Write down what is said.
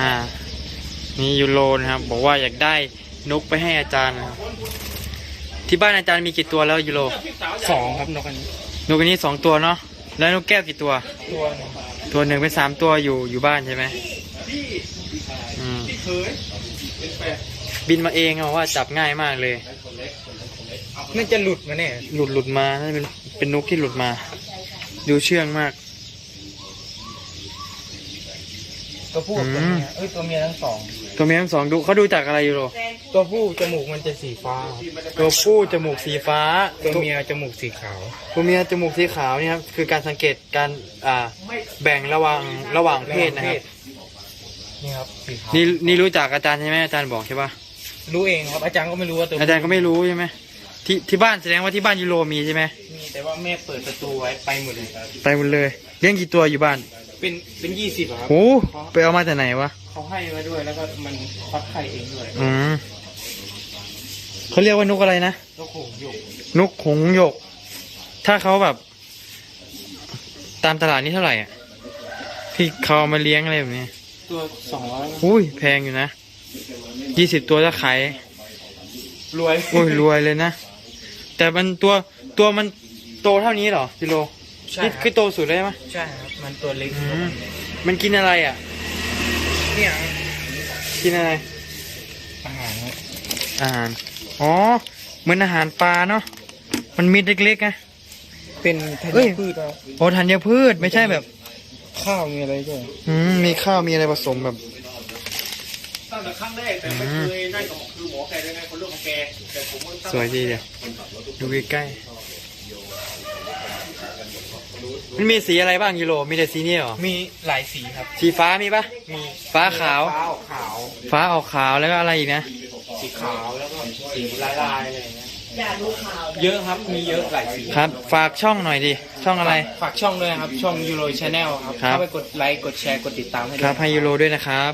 อ่านี่ยูโรนะครับ บอกว่าอยากได้นกไปให้อาจารย์นะครับที่บ้านอาจารย์มีกี่ตัวแล้วยูโรสองครับนกอันนี้นกอันนี้สองตัวเนาะแล้วนกแก้วกี่ตัว ตัวหนึงตัวหนึ่งเป็นสามตัวอยู่อยู่บ้านใช่ไหมอืมบินมาเองอะว่าจับง่ายมากเลยน่าจะหลุดมาเนี่ยหลุดหลุดมาน่าจะเป็นเป็นนกที่หลุดมา ดูเชื่องมาก ตัวผู้กับตัวอืมเมียเอ้ยตัวเมียทั้งสอง ตัวเมียทั้งสองดูเขาดูจากอะไรยูโรตัวผู้จมูกมันจะสีฟ้าครับตัวผู้จมูกสีฟ้าตัวเมียจมูกสีขาว ตัวเมียจมูกสีขาวนี่ครับคือการสังเกตการอ่าแบ่งระหว่างระหว่างเพศนะครับนี่ครับสีขาวนี่นี่รู้จักอาจารย์ใช่ไหมอาจารย์บอกใช่ปะรู้เองครับอาจารย์ก็ไม่รู้ว่าตัวอาจารย์ก็ไม่รู้ใช่ไหมที่ที่บ้านแสดงว่าที่บ้านยูโรมีใช่ไหมมีแต่ว่าแม่เปิดประตูไว้ไปหมดเลยไปหมดเลยเลี้ยงกี่ตัวอยู่บ้าน เป็นเป็นยี่สิบครับโอ้ไปเอามาจากไหนวะเขาให้มาด้วยแล้วก็มันฟักไข่เองด้วยอืมเขาเรียกว่านกอะไรนะแล้วโขงหยกนกหงส์หยก ถ้าเขาแบบ ตามตลาดนี่เท่าไหร่อะที่เขาเอามาเลี้ยงอะไรแบบนี้ตัวสองร้อยอุ้ยแพงอยู่นะยี่สิบตัวถ้าขายรวยโอ้ยรวยเลยนะแต่มันตัวตัวมันโตเท่านี้เหรอกิโล ใช่นี่คคืรัอบโตสุดเลยไหมใช่ครับ มันตัวเล็กอืมมันกินอะไรอะ เนี่ยกินอะไร อาหารครับอาหาร อ๋อ เหมือนอาหารปลาเนาะ มันมีเล็กๆนะ เป็นธัเอ้ญยพืชครับโอ้ธัญพืชไม่ใช่แบบ ข้าวมีอะไรด้วยอืม มีข้าวมีอะไรผสมแบบ ตั้งแต่ครั้งแรกแต่ไม่เคยนั่นกับคือหมอแกได้ไงคนเรื่องของแกแต่ผมว่าสวยดีเดียวดูใกล้ๆ มันมีสีอะไรบ้างกิโล มีแต่สีนี้เหรอ มีหลายสีครับ สีฟ้ามีปะมีฟ้าขาว ฟ้าออกขาว ฟ้าออกขาวแล้วก็อะไรอีกนะ สีขาวแล้วก็สีลายลายๆอะไรอย่างเงี้ยเยอะครับ มีเยอะหลายสีครับ ฝากช่องหน่อยดิ ช่องอะไร ฝากช่องด้วยนะครับช่องยูโรชาแนลครับ ครับ เข้าไปกดไลค์กดแชร์กดติดตามให้ด้ควยรับให้ยูโรด้วยนะครับ